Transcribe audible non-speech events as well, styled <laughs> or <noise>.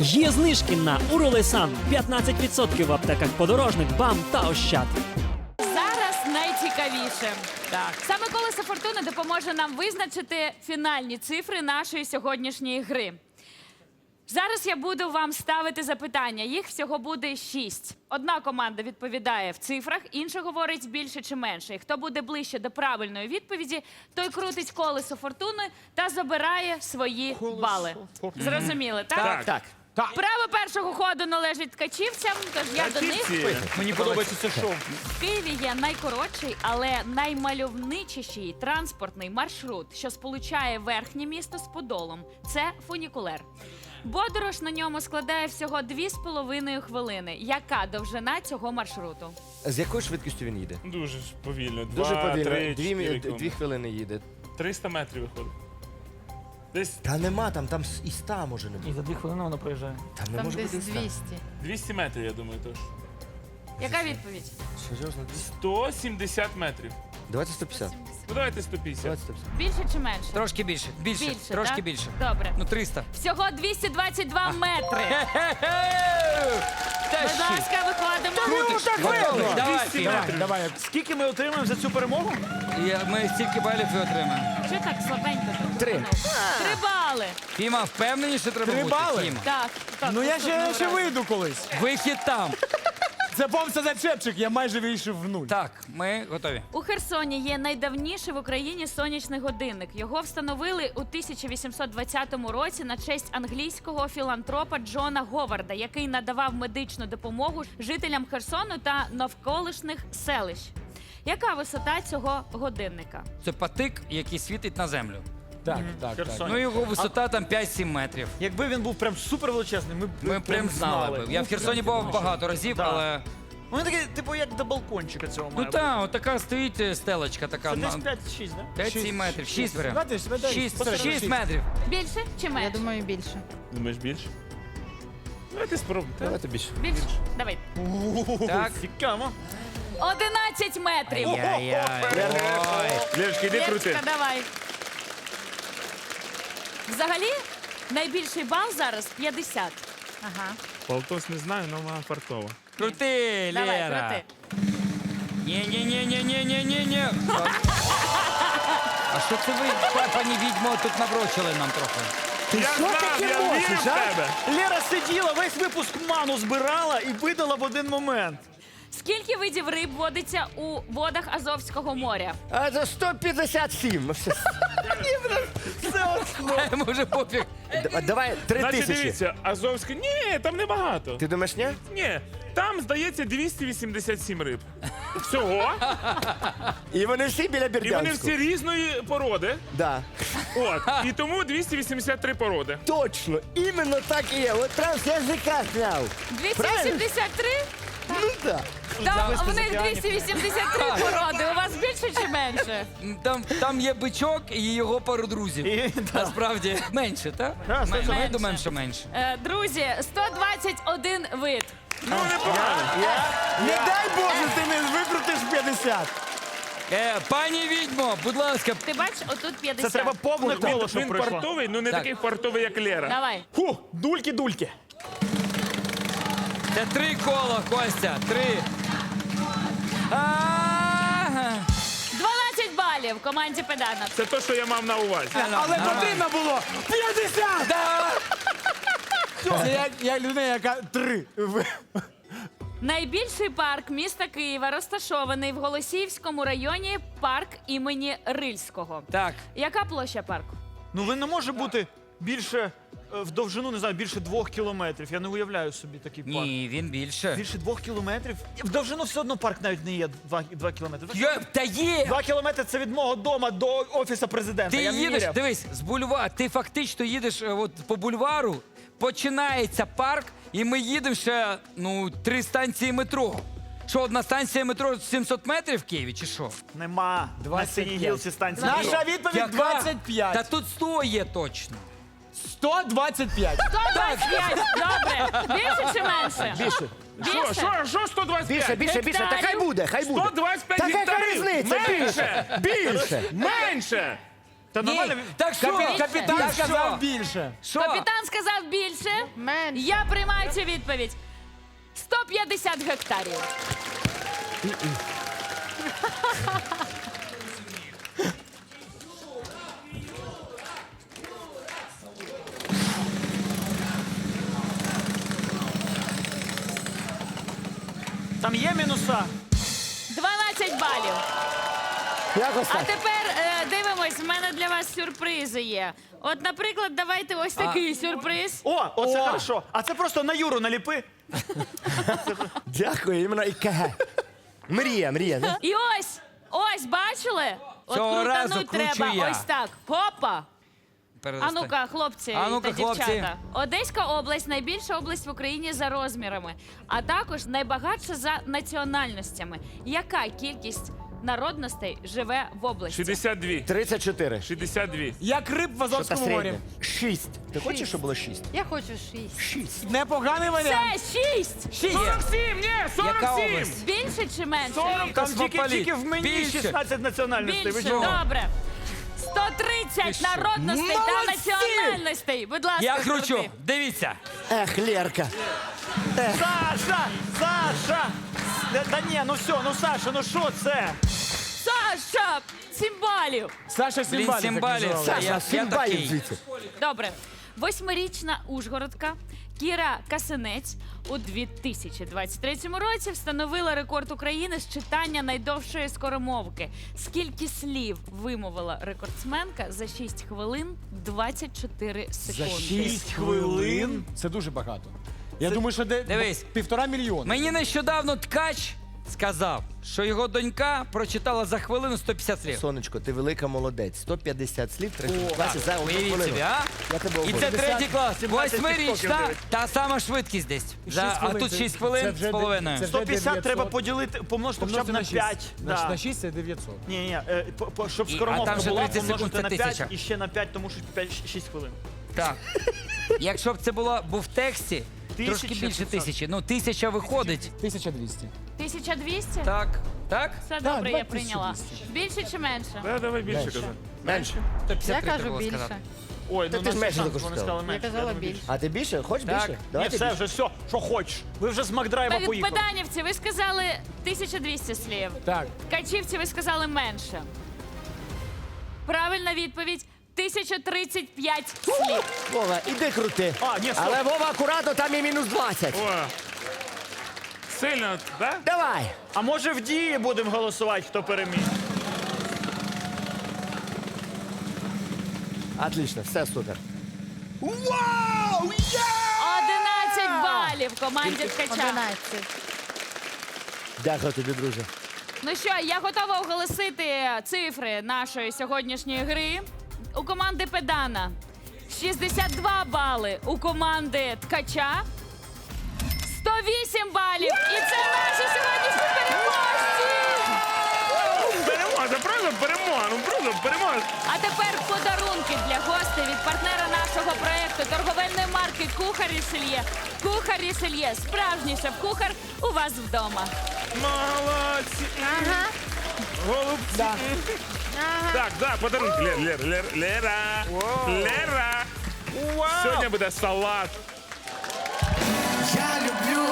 Є знижки на Уролесан 15% в аптеках подорожник, бам та ощад. Зараз найцікавіше. Так. Саме колесо фортуни допоможе нам визначити фінальні цифри нашої сьогоднішньої гри. Зараз я буду вам ставити запитання. Їх всього буде шість. Одна команда відповідає в цифрах, інша говорить більше чи менше. І хто буде ближче до правильної відповіді, той крутить колесо фортуни та забирає свої бали. Зрозуміли, так? Так. Право першого ходу належить ткачівцям, тож я до них. Мені подобається це шоу. В Києві є найкоротший, але наймальовничіший транспортний маршрут, що сполучає верхнє місто з Подолом. Це фунікулер. Подорож на ньому складає всього 2,5 хвилини. Яка довжина цього маршруту? З якою швидкістю він їде? Дуже ж повільно. Дуже Два, повільно. Три, Дві, чотири мі- кілометри. дві хвилини їде. 300 метрів виходить. Десь Та нема там, там і ста може не І бути. за дві хвилини воно проїжджає. Там не Там може десь бути і ста. 200. 200 метрів, я думаю, тож. Яка відповідь? Серйозно, 200? 170 метрів. Давайте 150. Ну давайте 150. Давайте 150. Більше чи менше? Трошки більше. Більше. Більше, Трошки так? більше. Добре. Ну, 300. Всього 222 метри. Будь ласка, виходимо. Давай, 200 Фіма. метрів. Давай, скільки ми отримаємо за цю перемогу? Я- Ми стільки балів і отримаємо. Що так слабенько? Три. Три бали. Фіма, впевнені, що треба Три бути? бали? Фіма. Так. так Ну я наступного ще, ще разу. вийду колись. Вихід там. Це помста за чепчик, я майже вийшов в нуль. Так, ми готові. У Херсоні є найдавніший в Україні сонячний годинник. Його встановили у 1820 році на честь англійського філантропа Джона Говарда, який надавав медичну допомогу жителям Херсону та навколишніх селищ. Яка висота цього годинника? Це патик, який світить на землю. Так, так, так. Херсон. Ну, його висота там 5-7 метрів. Якби він був прям супер величезний, ми б Ми прям знали би. Я в Херсоні був багато разів, Так. але. Вони такі, типу, як до балкончика цього Ну має бути. так, отака стоїть е, стелечка така. Це десь 5-6, да? 5-7 метрів. 6 прям. Давайте, давайте, 6, посередині 6 метрів. Більше чи Я менше? думаю, більше. Думаєш більше? Давайте спробуємо. Давайте більше. Більше. Давай. Так. Цікаво. 11 метрів. Лєшки, іди крути. Лєрочка, давай. Взагалі, найбільший бал зараз 50. Ага. Полтос не знаю, але вона фартова. Крути, Давай, Лера. крути. Ні-ні-ні-ні-ні-ні-ні. А що це ви, па- пані відьмо, тут наврочили нам трохи? Я знав, я вірю в тебе. Лера сиділа, весь випуск ману збирала і видала в один момент. Скільки видів риб водиться у водах Азовського моря? А за 157. Ну, все, Може, пофіг. Е, давай три Значить, дивіться, Азовське. Ні, там небагато. Ти думаєш, ні? Ні, там, здається, 287 риб. Всього. І вони всі біля І вони всі різної породи. Да. От. І тому 283 породи. Точно, іменно так і є. От прям з язика зняв. Правильно? 273? круто. Там в них 283 породи. У вас <laughs> більше чи менше? Там, там є бичок і його пару друзів. І, да. Насправді менше, так? Да, менше. Менше. менше, менше. Друзі, 121 вид. Ну, непогано. Не дай Боже, ти не викрутиш 50. Е, пані відьмо, будь ласка. Ти бачиш, отут 50. Це треба повне коло, щоб Він пройшло. портовий, ну не Так. такий портовий, як Лера. Давай. Фу, дульки-дульки це три кола, Костя. Три. Ага. 12 балів команді Педана. Це те, що я мав на увазі. Але потрібно було 50! Да. Це як, як людина, яка три. Найбільший парк міста Києва розташований в Голосіївському районі парк імені Рильського. Так. Яка площа парку? Ну він не може бути більше е, в довжину, не знаю, більше двох кілометрів. Я не уявляю собі такий парк. Ні, він більше. Більше двох кілометрів? В довжину все одно парк навіть не є два, два кілометри. Йо, та є! Два кілометри це від мого дому до офісу президента. Ти я їдеш, міряв. дивись, з бульвару. Ти фактично їдеш е, от по бульвару, починається парк, і ми їдемо ще ну, три станції метро. Що, одна станція метро 700 метрів в Києві, чи що? Нема. На цій 25. гілці станції. Наша відповідь 25. Та тут 100 є точно. 125. 125! Добре. Більше чи менше? Більше. Що, що, що 125? Більше, більше, більше. Та хай буде, хай буде. 125 Та яка гектарів. різниця? Менше. Більше. Менше. Та Ні, так що? Капі- Капітан Так сказав більше. Що? Капітан сказав більше. Менше. Я приймаю цю відповідь. 150 гектарів. Там є мінуса. 12 балів. Якось А так. тепер е, дивимось, в мене для вас сюрпризи є. От, наприклад, давайте ось такий сюрприз. О, оце хорошо. А це просто на Юру наліпи. Дякую, іменно ІКГ. Мрія, мрія. І ось, ось, бачили? От Цього разу крутануть кручу треба я. ось так. Хопа. А ну-ка, хлопці А ну-ка, та дівчата. Одеська область найбільша область в Україні за розмірами, а також найбагатша за національностями. Яка кількість народностей живе в області? 62. 34. 62. Як риб в Що та Азовському морі. середня? Шість. Ти хочеш, щоб було шість? Я хочу шість. Шість. Непоганий варіант. Це шість! Є. 47, ні, 47. область? Більше чи менше? 40. Там тільки, Космополіт. тільки в мені Більше. 16 національностей. Ви Більше, чого? добре. 130 народностей та Молодці! національностей. Будь ласка, Я кручу. крути. Дивіться. Ех, Лерка. Саша! Саша! Да, да ні, ну все, ну Саша, ну що це? Саша, сім балів. Саша Блін, Сімбалі. Та я- Саша, я такий. звідси. Добре. Восьмирічна Ужгородка Кіра Касинець у 2023 році встановила рекорд України з читання найдовшої скоромовки. Скільки слів вимовила рекордсменка за 6 хвилин 24 За секунди? 6 хвилин. Це дуже багато. Я думаю, що де Дивись. півтора мільйона. Мені нещодавно ткач сказав, що його донька прочитала за хвилину 150 слів. Сонечко, ти велика молодець. 150 слів в третьому класі за одну Уявіть хвилину. собі, а? Я тебе І обожнюю. це третій клас, 17 восьмирічна, та сама швидкість десь. За, а хвилин тут це- 6 це хвилин вже з половиною. це вже 150 900. треба поділити, помножити хоча б на на 6. 5. На, Да. на 6 це 900. Ні, ні, е, по- по- щоб І- а скоромовка там ще була, 30 секунд, помножити це на 5 тисяча. і ще на 5, тому що 5, 6 хвилин. Так. <laughs> Якщо б це було був в тексті, трошки більше тисячі. Ну, тисяча виходить. 1200. 1200? Так. Так? Все Да, добре, я прийняла. Більше чи менше? Да, давай більше Менше. казати. Менше. 153 Я кажу більше. сказати. Ой, Та ну ти ж менше 16 тільки вони сказали Я казала думаю, більше. А ти більше? Хочеш Так. більше? Ні, Давайте все, більше. вже все, що хочеш. Ви вже з Макдрайва Так, поїхали. Педанівці, ви сказали 1200 слів. Так. Ткачівці, ви сказали менше. Правильна відповідь 1035 слів. Вова, іди крути. А, ні, стоп. Але Вова, акуратно, там і мінус 20. О. Сильно, да? Давай. А може в дії будемо голосувати, хто переміг? Отлично, все супер. 11 балів команді ткача. 11. Дякую тобі, друже. Ну що, я готова оголосити цифри нашої сьогоднішньої гри. У команди Педана 62 бали, у команди Ткача 108 балів. І це наші сьогоднішні переможці! Перемога, правильно? Перемога, ну правда, перемога. А тепер подарунки для гостей від партнера нашого проекту торговельної марки Кухар Рішельє. Кухар Рішельє, справжній шеф-кухар у вас вдома. Молодці. Ага. Голубці. Так, да, подарунки. Лер, Лер, Лер, Лера. Лера. Сьогодні буде салат. Я люблю